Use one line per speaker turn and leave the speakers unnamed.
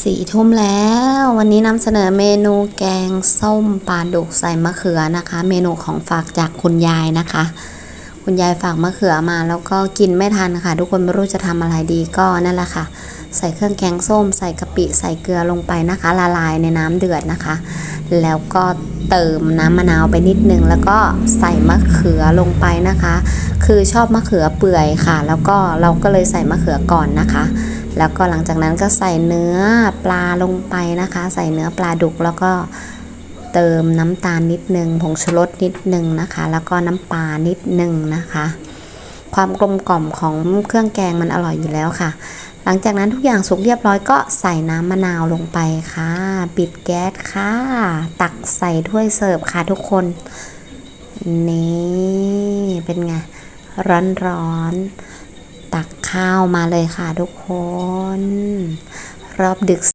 สี่ทุ่มแล้ววันนี้นำเสนอเมนูแกงส้มปลาดุกใส่มะเขือนะคะ เมนูของฝากจากคุณยายนะคะ คุณยายฝากมะเขือมาแล้วก็กินไม่ทันค่ะ ทุกคนไม่รู้จะทำอะไรดีก็นั่นแหละค่ะ ใส่เครื่องแกงส้ม ใส่กะปิใส่เกลือลงไปนะคะ ละลายในน้ำเดือดนะคะ แล้วก็เติมน้ำมะนาวไปนิดนึง แล้วก็ใส่มะเขือลงไปนะคะ คือชอบมะเขือเปื่อยค่ะ แล้วก็เราก็เลยใส่มะเขือก่อนนะคะ แล้วก็หลังจากนั้นก็ใส่เนื้อปลาลงไปนะคะ ใส่เนื้อปลาดุกแล้วก็เติมน้ำตาลนิดนึงผงชูรสนิดนึงนะคะ แล้วก็น้ำปลานิดนึงนะคะ ความกลมกล่อมของเครื่องแกงมันอร่อยอยู่แล้วค่ะ หลังจากนั้นทุกอย่างสุกเรียบร้อยก็ใส่น้ำมะนาวลงไปค่ะ ปิดแก๊สค่ะ ตักใส่ถ้วยเสิร์ฟค่ะทุกคน นี่ เป็นไง ร้อนๆ ตักข้าวมาเลยค่ะทุกคน รอบดึก